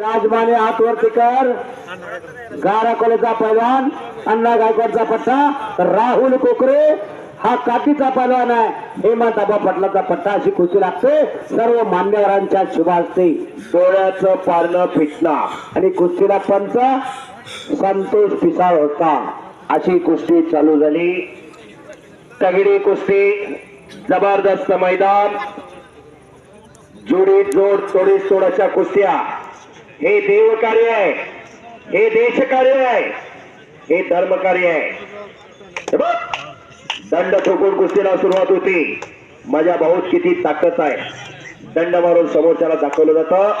राजमाने हात वरती कर. गारा कॉलेजचा पैलवान अण्णा गायकवाडचा पट्टा. राहुल कोकरे हा काठीचा पैलवान आहे. हेमंत आबा पटलाचा पट्टा अशी खुशी लागते. सर्व मान्यवरांच्या शुभ असते डोळ्याचं पारणं फिटणार आणि कुस्तीला पंच संतोष पिसाळ होता. अशी कुस्ती चालू झाली. तगडी कुस्ती जबरदस्त मैदान. जोडी जोड थोडी सोडाच्या कुस्त्या. हे देव कार्य आहे. हे देश कार्य आहे. हे धर्म कार्य आहे. बघ, दंड ठोकून कुस्तीला सुरुवात होती. माझ्या भाऊत किती ताकद आहे. दंड मारून समोरच्याला दाखवलं जातं.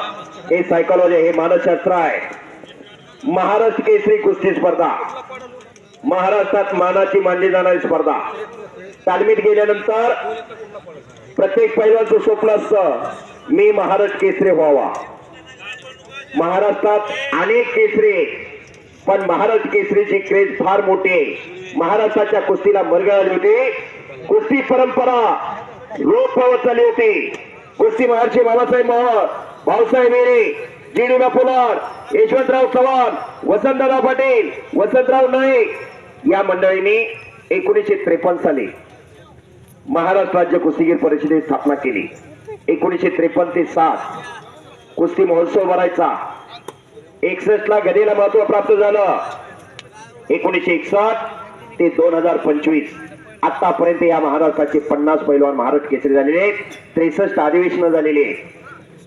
हे सायकोलॉजी हे मानसशास्त्र आहे. महाराष्ट्र केसरी कुस्ती स्पर्धा. महाराष्ट्रात मानाची मानली जाणारी स्पर्धा. तालमीत गेल्यानंतर प्रत्येक पैलवानचं स्वप्न असतं मी महाराष्ट्र केसरी व्हावा. महाराष्ट्रात अनेक केसरी पण महाराज केसरीची क्रेज फार मोठी महाराष्ट्राच्या कुस्तीला मरगळाली होती. कुस्ती परंपरा रोप पावत झाली होती. कुस्ती महर्षी बाबासाहेब मोहर भाऊसाहेब हिरे जी डी पोलार यशवंतराव चव्हाण वसंतराव पाटील वसंतराव नाईक या मंडळींनी एकोणीसशे त्रेपन्न साली महाराष्ट्र राज्य कुस्तीगीर परिषदेची स्थापना केली. एकोणीसशे त्रेपन्न ते सात कुस्ती महोत्सव भरायचा. एकसष्ट ला गदेला महत्त्व प्राप्त झालं. एकोणीसशे एकसष्ट ते दोन हजार पंचवीस. आतापर्यंत या महाराष्ट्राचे पन्नास पैलवान महाराष्ट्र केसरी झालेले त्रेसष्ट अधिवेशन झालेले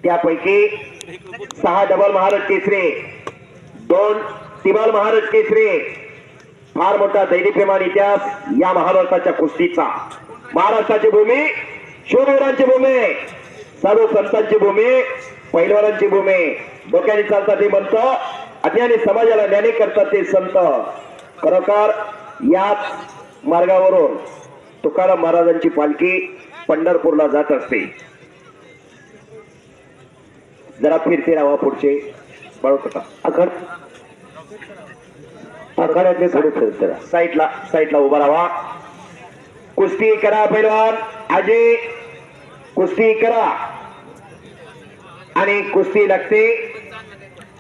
त्यापैकी सहा डबल महाराज केसरे दोन तिमाल महाराज केसरे फार मोठा दैनिप्रेमान इतिहास या महाराष्ट्राच्या कुस्तीचा. महाराष्ट्राची भूमी शूरवीरांची भूमी सर्व संतांची भूमी पैलवानांची भूमी. डोक्याने चालतात ते म्हणत अज्ञानी समाजाला ज्ञानी करतात ते संत. खरोखर याच मार्गावरून तुकाराम महाराजांची पालखी पंढरपूरला जात असते. जरा फिरते राहा पुढचे. बळत होता आखाड्यातले थोडे फिरते साईडला साईडला उभा राहा. कुस्ती करा पैलवान. आजी कुस्ती करा. आणि कुस्ती लागते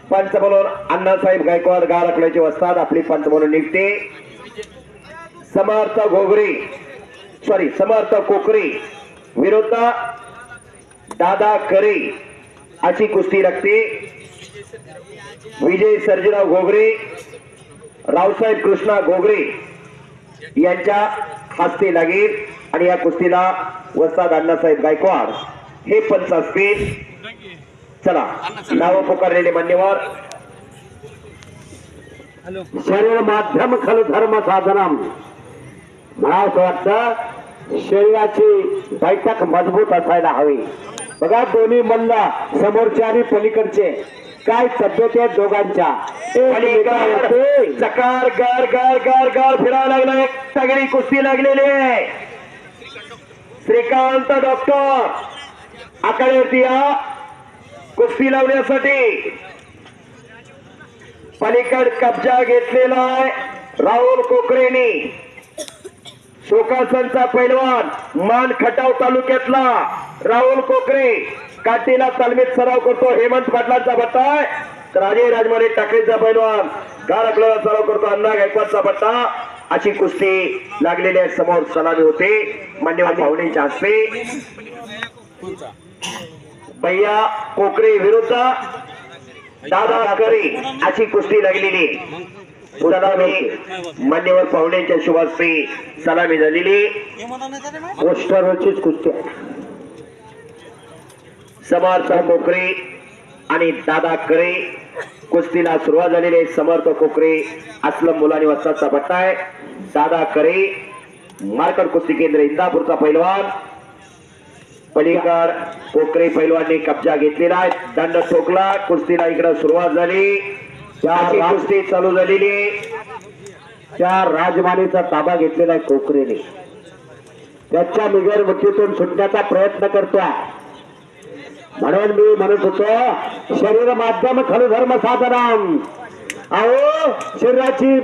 पंच म्हणून अण्णासाहेब गायकवाड गार आखल्याचे वस्तात आपली पंच म्हणून निघते. समर्थ घोगरे सॉरी समर्थ कोकरे विरुद्ध दादा करे अशी कुस्ती लागते विजय सर्जीराव घोगरे रावसाहेब कृष्णा घोगरे यांच्या हस्ते लागेल आणि या कुस्तीला वस्ताद अण्णासाहेब गायकवाड. हे पंच असतील चला नाव पुकारलेले मान्यवर. शरीर माध्यम खल धर्म साधनम मला असं वाटतं शरीराची बैठक मजबूत असायला हवी. बघा दोन्ही मल्ला समोरचे आणि पलीकडचे. काय तब्येत आहे दोघांच्या? चकार गार गार गार गार फिरायला लागलाय. सगळी कुस्ती लागलेली आहे. श्रीकांत डॉक्टर. आकड्यावरती या. कुस्ती लावण्यासाठी. पलीकड कब्जा घेतलेला आहे राहुल कोकरेने. शोकासनचा पैलवान मान खटाव तालुक्यातला राहुल कोकरे. काठीला तालमीत सराव करतो हेमंत पाटलांचा भट्टा तर अजय राजमाने टाकळीचा पैलवान गार आपल्याला सराव करतो अण्णा गायकवाडचा भट्टा अशी कुस्ती लागलेल्या समोर सलामी होते. मान्यवर भावनेच्या हस्ते. भैया कोकरे विरुद्ध दादा करे अशी कुस्ती लागलेली. सलामी मान्यवर पाहुण्यांच्या शुभास्ते सलामी झालेली. पोस्टरवरचीच कुस्ती समर्थ कोकरे आणि दादा करे कुस्तीला सुरुवात झालेली आहे. समर्थ कोकरे असलम मुलानी वस्ताचा भट्टा आहे. दादा करे मार्कड कुस्ती केंद्र इंदापूरचा पैलवान. पलीकड कोकरे पैलवानने कब्जा घेतलेला आहे. दंड ठोकला. कुस्तीला इकडे सुरुवात झाली. कुस्ती चालू झालेली. त्या राजमानीचा ताबा घेतलेला आहे कोकरेने त्याच्या बिगर मुठीतून सुटण्याचा प्रयत्न करतोय. म्हणून मी म्हणत होतो शरीर माध्यम खरं धर्म साधनम अहो शरीराची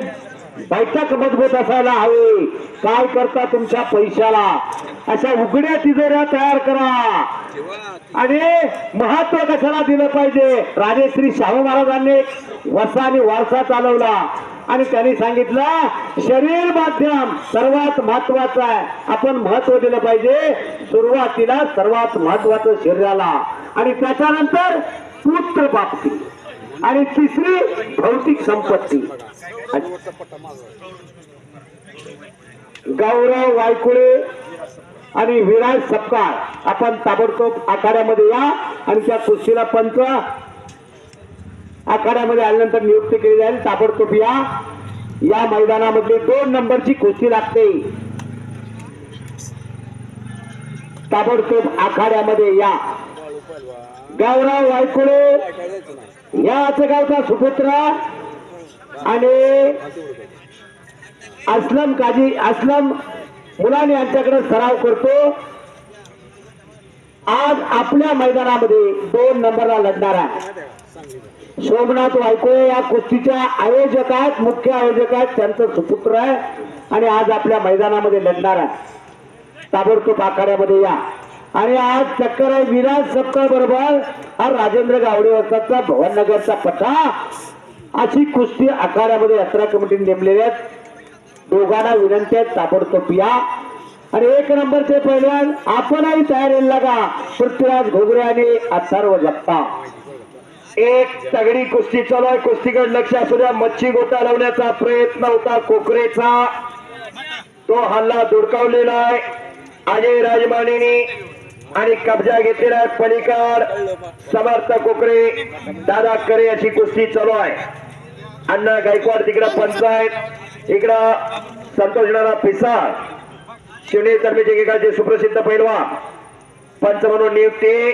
बैठक मजबूत असायला हवी. काय करता तुमच्या पैशाला? अशा उघड्या तिजोऱ्या तयार करा. आणि महत्त्व कशाला दिलं पाहिजे? राजेश्री शाहू महाराजांनी वसा आणि वारसा चालवला. आणि त्यांनी सांगितलं शरीर माध्यम सर्वात महत्वाचं आहे. आपण महत्त्व दिलं पाहिजे. सुरुवातीला सर्वात महत्वाचं शरीराला. आणि त्याच्यानंतर पुत्र प्राप्ती. आणि तिसरी भौतिक संपत्ती. गौरव वायकुळे आणि विराज सपकाळ. आपण ताबडतोब आखाड्यामध्ये या आणि त्या कुस्तीला पंच आखाड्यामध्ये आल्यानंतर नियुक्ती केली जाईल. ताबडतोब या. या मैदानामधली दोन नंबरची कुस्ती लागते. ताबडतोब आखाड्यामध्ये या. गौरव वायकुळे या आचगावचा सुपुत्र आणि असलम काजी असलम मुलाने यांच्याकडे सराव करतो. आज आपल्या मैदानामध्ये दोन नंबरला लढणार आहे. सोमनाथ वायकोळे या कुस्तीच्या आयोजक आहेत मुख्य आयोजक आहेत त्यांचं सुपुत्र आहे आणि आज आपल्या मैदानामध्ये लढणार आहे. ताबडतोब आखाड्यामध्ये या. आणि आज चक्कर आहे विराज सपकाळ बरोबर. हा राजेंद्र गावडे वस्तादचा भवननगरचा पठा. अशी कुस्ती आखाड्यामध्ये यात्रा कमिटीने नेमलेल्या आहेत. दोघांना विनंती आहेत ताबडतोब या. आणि एक नंबरचे पहिल्यान आपणही तयार येईल लागा. पृथ्वीराज घोगरे आणि अथर्व जप्पा. एक तगडी कुस्ती चालू आहे. कुस्तीकडे लक्ष असू द्या. मच्छी गोटा लावण्याचा प्रयत्न होता कोकरेचा. तो हल्ला दुडकावलेला आहे. अजय राजमानेने आणि कब्जा घेतलेला आहे पलीकड. समर्थ कोकरे दादा करे अशी कुस्ती चालू आहे. अण्णा गायकवाड तिकडं पंचायत इकडं संतोष नाना पिसाळ. शिवने तर्फेचे एकेकाचे सुप्रसिद्ध पैलवा. पंच म्हणून नियुक्ती.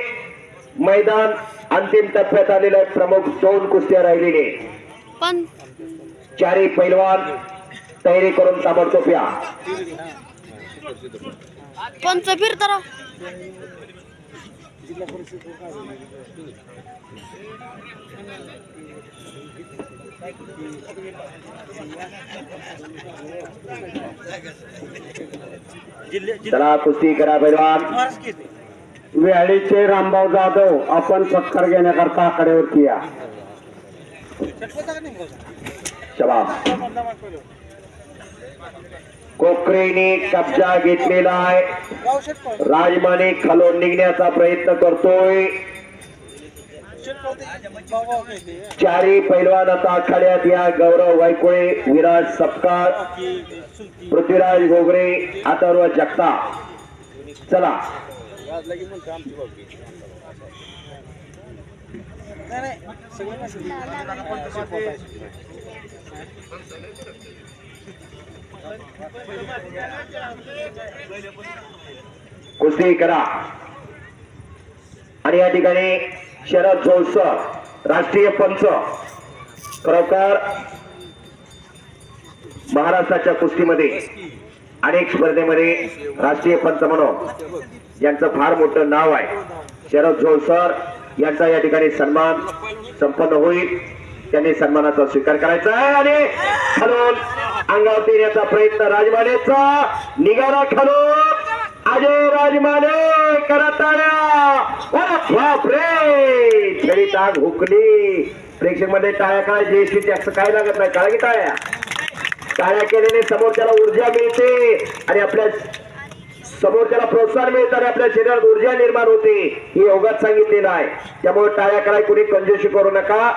मैदान अंतिम टप्प्यात आलेलं आहे. प्रमुख दोन कुस्त्या राहिलेले. चारही पैलवान तयारी करून ताबडतोब या. पंच फिरतारा चला कुस्ती करा पैलवान वेळीचे रामभाऊ जाधव आपण सत्कार घेण्याकरता आकड्यावरती या शबास। कोकरेने कब्जा घेतलेला आहे. राजमाने खालून निघण्याचा प्रयत्न करतोय. चारी पैलवान आता आखाड्यात या गौरव वायकोळे विराज सपकाळ पृथ्वीराज घोगरे अथर्व जगता चला. कुस्ती करा. आणि या ठिकाणी शरद जोस राष्ट्रीय पंच खरोखर महाराष्ट्राच्या कुस्तीमध्ये अनेक स्पर्धेमध्ये राष्ट्रीय पंच म्हणून यांचं फार मोठं नाव आहे. शरद जोळसर यांचा या ठिकाणी सन्मान संपन्न होईल. त्यांनी सन्मानाचा स्वीकार करायचा आहे आणि अंगावर अंगावरती प्रयत्न राजमानेचा निघाला खालून अजय राजमाने करताना बाप हुकली. प्रेक्षकमध्ये टाळ्या काय जयश्री असं काय लागत नाही. काळा की टाळ्या? टाळ्या केल्याने समोरच्याला ऊर्जा मिळते आणि आपल्या समोरच्याला प्रोत्साहन मिळतं आणि आपल्या शरीरात ऊर्जा निर्माण होते. हे योगात सांगितलेलं आहे त्यामुळे टाळ्या कराय कुणी कंजोशी करू नका.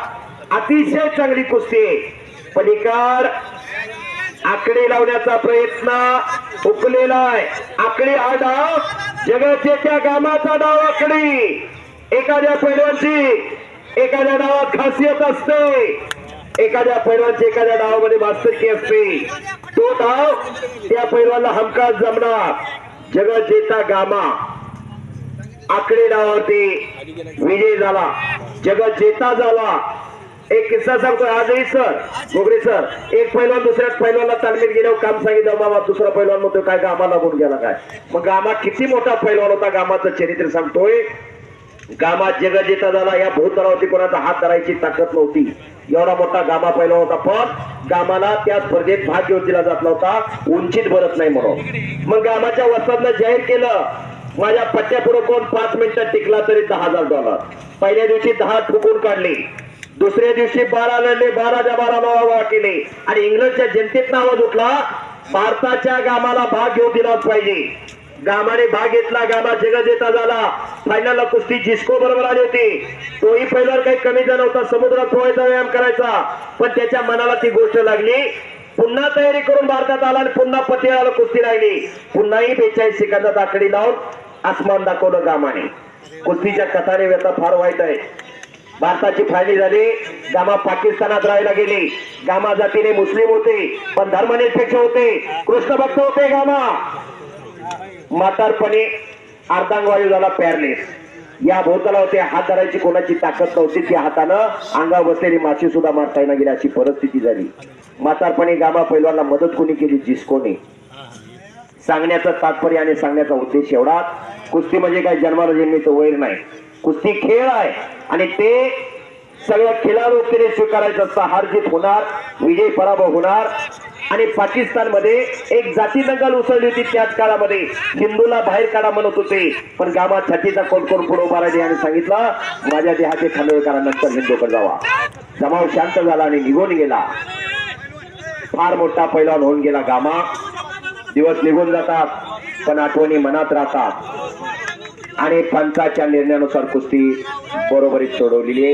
अतिशय चांगली कुस्ती पलीकार आकडे लावण्याचा प्रयत्न हुकलेला आहे. आकडे हा डाव जगाच्या गामाचा डाव आकडी. एखाद्या पैलवानची एखाद्या डावात खासियत असते. एखाद्या पैलवानची एखाद्या डावामध्ये वास्तविकी असते. तो डाव त्या पैलवानला हमखास जमणार. जगजेता गामा. आकडे डावावरती विजय झाला. जगजेता झाला. एक किस्सा सांगतो. आजही सर गोगरे सर एक पैलवान दुसऱ्या पैलवानला तालमीत गेल्यावर काम सांगितलं बाबा दुसरा पैलवान म्हणतो काय गामा लागून गेला काय? मग गामा किती मोठा पैलवान होता गामाचं चरित्र सांगतोय. गामा जगजेता झाला या भूतरावरती कोणाचा हात धरायची ताकद नव्हती. एवढा मोठा गामा पहिला होता पण गामाला त्या स्पर्धेत भाग घेऊन दिला जात नव्हता उंचीत भरत नाही म्हणून. मग गामाच्या वस्तादनं जाहीर केलं माझ्या पट्ट्यापुढे कोण पाच मिनिटात टिकला तरी दहा हजार डॉलर. पहिल्या दिवशी दहा ठुकून काढली. दुसऱ्या दिवशी बारा लढले बाराच्या बारा नवा केले. आणि इंग्लंडच्या जनतेत आवाज उठला भारताच्या गामाला भाग घेऊ दिलाच पाहिजे. गामाने भाग घेतला गामा जगजेता झाला. फायनलला कुस्ती जिस्को बरोबर आली होती. तोही पहिल्यावर काही कमी झाला होता समुद्रात पोहायचा व्यायाम करायचा. पण त्याच्या मनाला ती गोष्ट लागली. पुन्हा तयारी करून भारतात आला आणि पुन्हा पतियाला कुस्ती लागली. पुन्हाही बेचाळीस सेकंदात आकडी लावून आसमान दाखवलं गामाने. कुस्तीच्या कथाने व्यथा फार वाईट आहे. भारताची फाळणी झाली. गामा पाकिस्तानात राहायला गेले. गामा जातीने मुस्लिम होते पण धर्मनिरपेक्ष होते. कृष्ण भक्त होते गामा. म्हातारपणे अर्धांगवायू झाला पॅरलेस. या भोवताला होते हात धरायची कोणाची ताकद नव्हती. त्या हातानं अंगावर बसलेली माशी सुद्धा मारता येणार गेली. अशी परिस्थिती झाली. म्हातारपणे गामा पैलवानला मदत कोणी केली? जिस्कोने. सांगण्याचं तात्पर्य आणि सांगण्याचा उद्देश एवढा कुस्ती म्हणजे काय? जन्माला जन्मीचं वैर नाही. कुस्ती खेळ आहे. आणि ते सगळ्या खेळाडू तिने स्वीकारायचं असतं. हार जीत होणार विजय पराभव होणार. आणि पाकिस्तानमध्ये एक जाती दंगल उसळली होती त्याच काळामध्ये. हिंदूला बाहेर काढा म्हणत होते. पण गावात छातीचा कोण कोण पुढे उभा राहिले आणि सांगितलं माझ्या देहाचे खांदळ हिंदूकडे जावा. जमाव शांत झाला आणि निघून गेला. फार मोठा पैलवान होऊन गेला गामा. दिवस निघून जातात पण आठवणी मनात राहतात. आणि पंचाच्या निर्णयानुसार कुस्ती பொறுமறை தொடரிலே